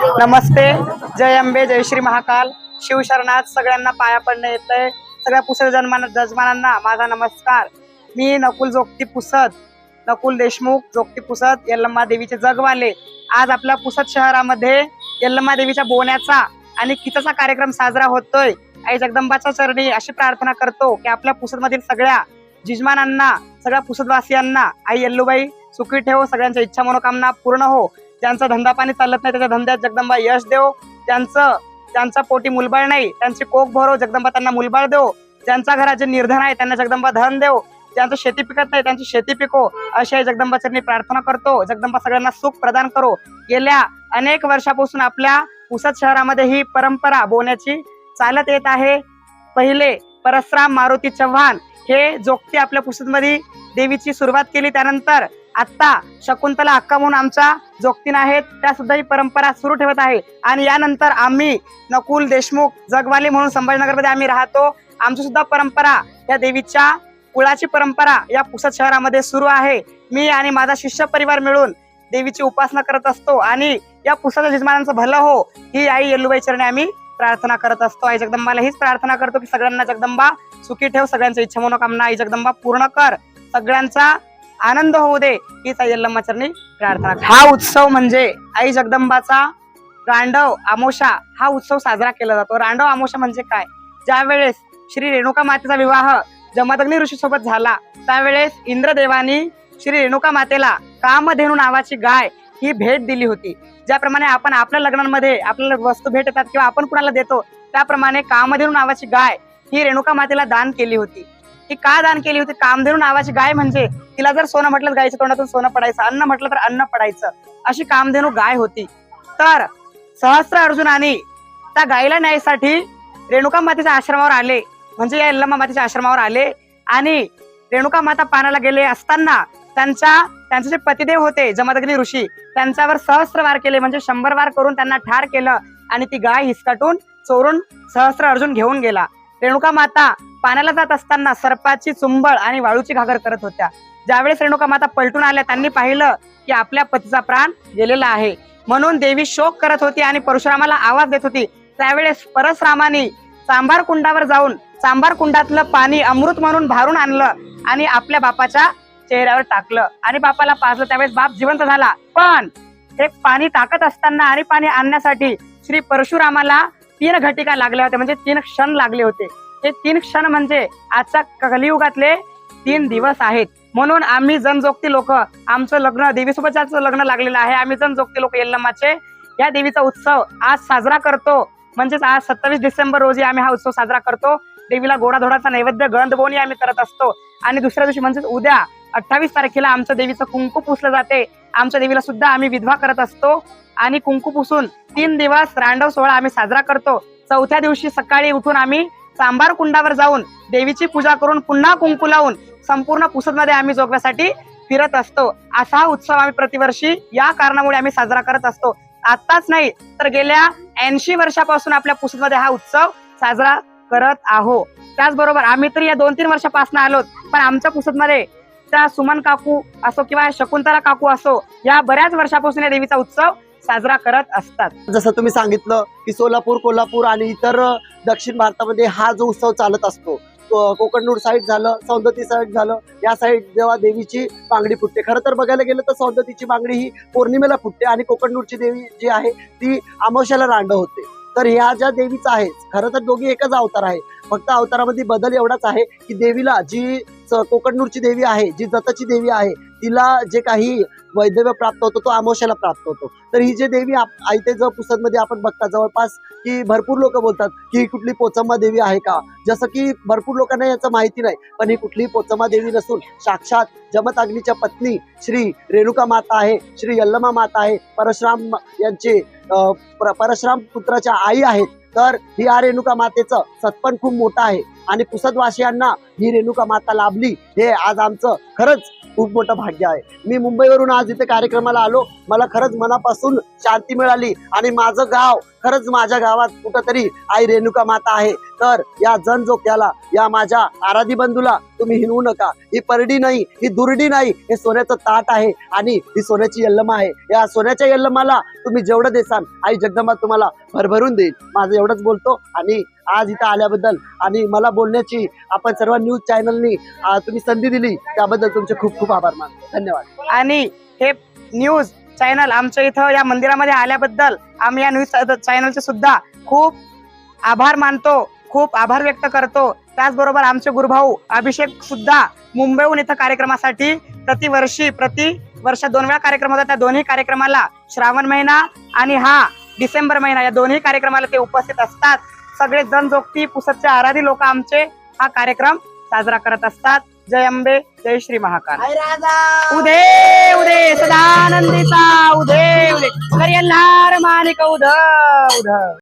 नमस्ते जय अंबे जय श्री महाकाल. शिवशरणात सगळ्यांना पाया पडणं येतंय. सगळ्या पुसद जन्मान जजमानांना माझा नमस्कार. मी नकुल जोगती पुसद नकुल देशमुख जोगती पुसद यल्लम्मा देवीचे जगवाले. आज आपल्या पुसद शहरामध्ये यल्लम्मा देवीच्या बोण्याचा आणि किताचा कार्यक्रम साजरा होतोय आई जगदंबाच्या चरणी अशी प्रार्थना करतो की आपल्या पुसदमधील सगळ्या जिजमानांना सगळ्या पुसदवासियांना आई यल्लूबाई सुखी ठेव सगळ्यांच्या इच्छा मनोकामना पूर्ण हो. ज्यांचा धंदा पाणी चालत नाही त्याच्या धंद्यात जगदंबा यश देव. त्यांचं त्यांचा पोटी मुलबाळ नाही त्यांची कोक भरो जगदंबा त्यांना मुलबाळ देव. ज्यांच्या घरात जे निर्धन आहे त्यांना जगदंबा धन देव. ज्यांचं शेती पिकत नाही त्यांची शेती पिको. अशा जगदंबाच्या मी प्रार्थना करतो. जगदंबा सगळ्यांना सुख प्रदान करो. गेल्या अनेक वर्षापासून आपल्या पुसद शहरामध्ये ही परंपरा बोलण्याची चालत येत आहे. पहिले परसराम मारुती चव्हाण हे जोगते आपल्या पुसदमध्ये देवीची सुरुवात केली त्यानंतर आत्ता शकुंतला अक्का म्हणून आमच्या जोगतीन आहेत. त्या सुद्धा ही परंपरा सुरू ठेवत आहे. आणि यानंतर आम्ही नकुल देशमुख जगवाली म्हणून संभाजीनगरमध्ये आम्ही राहतो. आमची सुद्धा परंपरा या देवीच्या कुळाची परंपरा या पुसद शहरामध्ये सुरू आहे. मी आणि माझा शिष्य परिवार मिळून देवीची उपासना करत असतो आणि या पुसाच्या जिजमानांचं भलं हो ही आई येल्लूबाई चरणी आम्ही प्रार्थना करत असतो. आई जगदंबाला हीच प्रार्थना करतो की सगळ्यांना जगदंबा सुखी ठेव सगळ्यांचं इच्छा मनोकामना आई जगदंबा पूर्ण कर. सगळ्यांचा आनंद होऊ दे हीच आई यल्लम्मा प्रार्थना हा उत्सव म्हणजे आई जगदंबाचा रांडव आमोशा हा उत्सव साजरा केला जातो. रांडव आमोशा म्हणजे काय? ज्या वेळेस श्री रेणुका मातेचा विवाह जमदग्नी ऋषी सोबत झाला त्यावेळेस इंद्रदेवानी श्री रेणुका मातेला कामधेनू नावाची गाय ही भेट दिली होती. ज्याप्रमाणे आपण आपल्या लग्नांमध्ये आपल्याला वस्तू भेट येतात किंवा आपण कुणाला देतो त्याप्रमाणे कामधेनू नावाची गाय ही रेणुका मातेला दान केली होती. ती का दान केली होती? कामधेनू नावाची गाय म्हणजे तिला जर सोनं म्हटलं तर गायच्या तोंडातून सोनं पडायचं. अन्न म्हटलं तर अन्न पडायचं. अशी कामधेनू गाय होती. तर सहस्र अर्जुनाने त्या गायीला न्यायसाठी रेणुका मातेच्या आश्रमावर आले. म्हणजे या यल्लम्मा मातेच्या आश्रमावर आले आणि रेणुका माता पाण्याला गेले असताना त्यांच्या त्यांचे जे पतिदेव होते जमदग्नी ऋषी त्यांच्यावर सहस्र वार केले. म्हणजे शंभर वार करून त्यांना ठार केलं आणि ती गाय हिसकाटून चोरून सहस्र अर्जुन घेऊन गेला. रेणुका माता पाण्याला जात असताना सर्पाची चुंबळ आणि वाळूची घागर करत होत्या. ज्यावेळेस रेणुका माता पलटून आल्या त्यांनी पाहिलं की आपल्या पतीचा प्राण गेलेला आहे. म्हणून देवी शोक करत होती आणि परशुरामाला आवाज देत होती. त्यावेळेस परशुरामाने सांभार कुंडावर जाऊन सांभार कुंडातलं पाणी अमृत म्हणून भारून आणलं आणि आपल्या बापाच्या चेहऱ्यावर टाकलं. आणि बापाला पाजलं. त्यावेळेस बाप जिवंत झाला. पण हे पाणी टाकत असताना आणि पाणी आणण्यासाठी श्री परशुरामाला तीन घटिका लागल्या होत्या. म्हणजे तीन क्षण लागले होते. हे तीन क्षण म्हणजे आजच्या कलियुगातले तीन दिवस आहेत. म्हणून आम्ही जनजोगती लोक आमचं लग्न देवीसोबतच लग्न लागलेलं आहे. आम्ही जनजोगती लोक येल्लमाचे या देवीचा उत्सव आज साजरा करतो. म्हणजेच आज सत्तावीस डिसेंबर रोजी आम्ही हा उत्सव साजरा करतो. देवीला गोडाधोडाचा नैवेद्य गंध बोनी आम्ही करत असतो. आणि दुसऱ्या दिवशी म्हणजेच उद्या अठ्ठावीस तारखेला आमचं देवीचं कुंकू पुसलं जाते. आमच्या देवीला सुद्धा आम्ही विधवा करत असतो. आणि कुंकू पुसून तीन दिवस रांडव सोहळा आम्ही साजरा करतो. चौथ्या दिवशी सकाळी उठून आम्ही सांबार कुंडावर जाऊन देवीची पूजा करून पुन्हा कुंकू लावून संपूर्ण पुसदमध्ये आम्ही जोगण्यासाठी फिरत असतो. असा उत्सव आम्ही प्रतिवर्षी या कारणामुळे आम्ही साजरा करत असतो. आताच नाही तर गेल्या ऐंशी वर्षापासून आपल्या पुसदमध्ये हा उत्सव साजरा करत आहो. त्याचबरोबर आम्ही तर या दोन तीन वर्षापासून आलो पण आमच्या पुसदमध्ये त्या सुमन काकू असो किंवा शकुंतला काकू असो या बऱ्याच वर्षापासून या देवीचा उत्सव साजरा करत असतात. जसं तुम्ही सांगितलं की सोलापूर कोल्हापूर आणि इतर दक्षिण भारतामध्ये हा जो उत्सव चालत असतो कोकणनूर साईड झालं सौंदती साईड झालं या साईड जेव्हा देवीची बांगडी फुटते. खरं तर बघायला गेलं तर सौंदतीची बांगडी ही पौर्णिमेला फुटते आणि कोकणनूरची देवी जी आहे ती अमावश्याला रांड होते. तर ह्या ज्या देवीचा आहे खरं तर दोघी एकच अवतार आहे. फक्त अवतारामध्ये बदल एवढाच आहे की देवीला जी कोकणनूरची देवी आहे जी जताची देवी आहे तिला जे काही वैधव्य प्राप्त होतो तो अमावश्याला प्राप्त होतो. तर ही जे देवी आप- आयते ज पुस्तकमध्ये आपण बघता जवळपास की भरपूर लोक बोलतात की ही कुठली पोचम्मा देवी आहे का? जसं की भरपूर लोकांना याचं माहिती नाही पण ही कुठली पोचम्मा देवी नसून साक्षात जमताग्नीच्या पत्नी श्री रेणुका माता आहे श्री यल्लमा माता आहे परशुराम यांचे परशुराम पुत्राच्या आई आहेत. तर ही या रेणुका मातेचं सत्पन खूप मोठं आहे. आणि पुसदवासियांना ही रेणुका माता लाभली हे आज आमचं खरंच खूप मोठं भाग्य आहे. मी मुंबईवरून आज इथे कार्यक्रमाला आलो. मला खरंच मनापासून शांती मिळाली आणि माझं गाव खरंच माझ्या गावात कुठंतरी आई रेणुका माता आहे. तर या जनजोक्याला या माझ्या आराधी बंधूला तुम्ही हिनवू नका. ही परडी नाही ही दुर्डी नाही हे सोन्याचं ताट आहे आणि ही सोन्याची यल्लमा आहे. या सोन्याच्या यल्लमाला तुम्ही जेवढं देसान आई जगदंबा तुम्हाला भरभरून देईल. माझं एवढंच बोलतो आणि आज इथं आल्याबद्दल आणि मला बोलण्याची आपण सर्व न्यूज चॅनलनी तुम्ही संधी दिली त्याबद्दल तुमचे खूप खूप आभार मानतो. धन्यवाद. आणि हे न्यूज चॅनल आमच्या इथं या मंदिरामध्ये आल्याबद्दल आम्ही या न्यूज चॅनलचे सुद्धा खूप आभार मानतो खूप आभार व्यक्त करतो. त्याचबरोबर आमचे गुरुभाऊ अभिषेक सुद्धा मुंबईहून इथं कार्यक्रमासाठी प्रतिवर्षी प्रति वर्ष दोन वेळा कार्यक्रम होतात. त्या दोन्ही कार्यक्रमाला श्रावण महिना आणि हा डिसेंबर महिना या दोन्ही कार्यक्रमाला ते उपस्थित असतात. सगळे जनजोगती पुसदचे आराधी लोक आमचे हा कार्यक्रम साजरा करत असतात. जय अंबे जय श्री महाकाल. उदे उदे सदानंदीचा उदे उदे. हरियल्लार मानिक उद उद